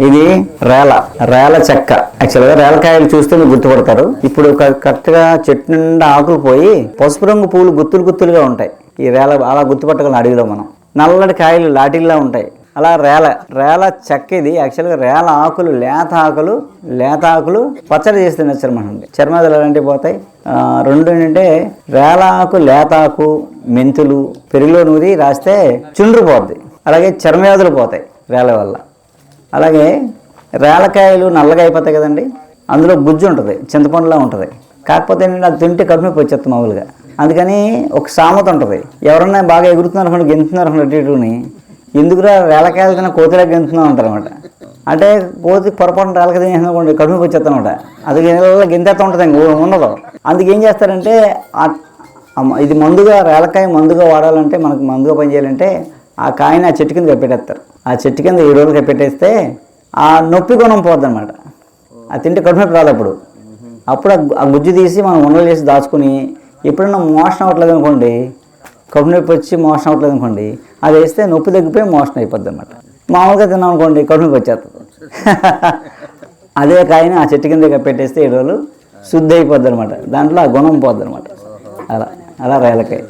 ఇది రేల రేల చెక్క. యాక్చువల్గా రేలకాయలు చూస్తే మీరు గుర్తుపడతారు. ఇప్పుడు క- కరెక్ట్గా చెట్టు నిండా ఆకులు పోయి పసుపు రంగు పూలు గుత్తులు గుత్తులుగా ఉంటాయి. ఈ రేల అలా గుర్తుపట్టగలం అడవిలో మనం. నల్లటి కాయలు లాటిల్లా ఉంటాయి. అలా రేల రేల చెక్క ఇది యాక్చువల్గా రేల ఆకులు లేత ఆకులు లేత ఆకులు పచ్చడి చేస్తే చర్మం చర్మాదులు అలాంటివి పోతాయి? రెండు ఏంటంటే రేల ఆకు లేత ఆకు మెంతులు పెరుగులో నూరి రాస్తే చుండ్రు పోద్ది. అలాగే చర్మవ్యాధులు పోతాయి రేల వల్ల. అలాగే రేలకాయలు నల్లగా అయిపోతాయి కదండి. అందులో గుజ్జు ఉంటుంది చింతపండులా ఉంటుంది. కాకపోతే నేను అది తింటే కడుపు నొప్పి వచ్చేస్తుంది మామూలుగా. అందుకని ఒక సామెత ఉంటుంది ఎవరన్నా బాగా ఎగురుతున్నారు అనుకోండి గెంతున్నారు అనుకోండి అటు ఇటుని ఎందుకురా రేలకాయలు తిన కోతిలా గెంతున్నాం అంటారనమాట అంటే కోతి పొరపాటున రేలకాయ తినేసినకోండి కడుపు వచ్చేస్తానమాట వచ్చేస్తాను అనమాట అది గెంతేస్తూ ఉంటుంది ఇంక ఉండదు. అందుకు ఏం చేస్తారంటే ఇది మందుగా రేలకాయ మందుగా వాడాలంటే మనకు మందుగా పనిచేయాలంటే ఆ కాయని ఆ చెట్టు కింద కప్పెట్టేస్తారు. ఆ చెట్టు కింద ఏడు రోజులు కప్పెట్టేస్తే ఆ నొప్పి గుణం పోద్ది అనమాట ఆ తింటే కడుపు నొప్పి రాదు అప్పుడు. అప్పుడు ఆ గు- గుజ్జు తీసి మనం ఉండలు చేసి దాచుకుని ఎప్పుడైనా మోషన్ అవ్వట్లేదు అనుకోండి కడుపు నొప్పి వచ్చి మోషన్ అవ్వట్లేదు అనుకోండి అది వేస్తే నొప్పి తగ్గిపోయి మోషన్ అయిపోద్ది అనమాట మామూలుగా తిన్నాం అనుకోండి కడుపు నొప్పి వచ్చేస్తుంది. అదే కాయని ఆ చెట్టు కింద కప్పెట్టేస్తే ఏడు రోజులు శుద్ధి అయిపోద్ది అనమాట దాంట్లో ఆ గుణం పోద్ది అనమాట అలా అలా రేలకాయ.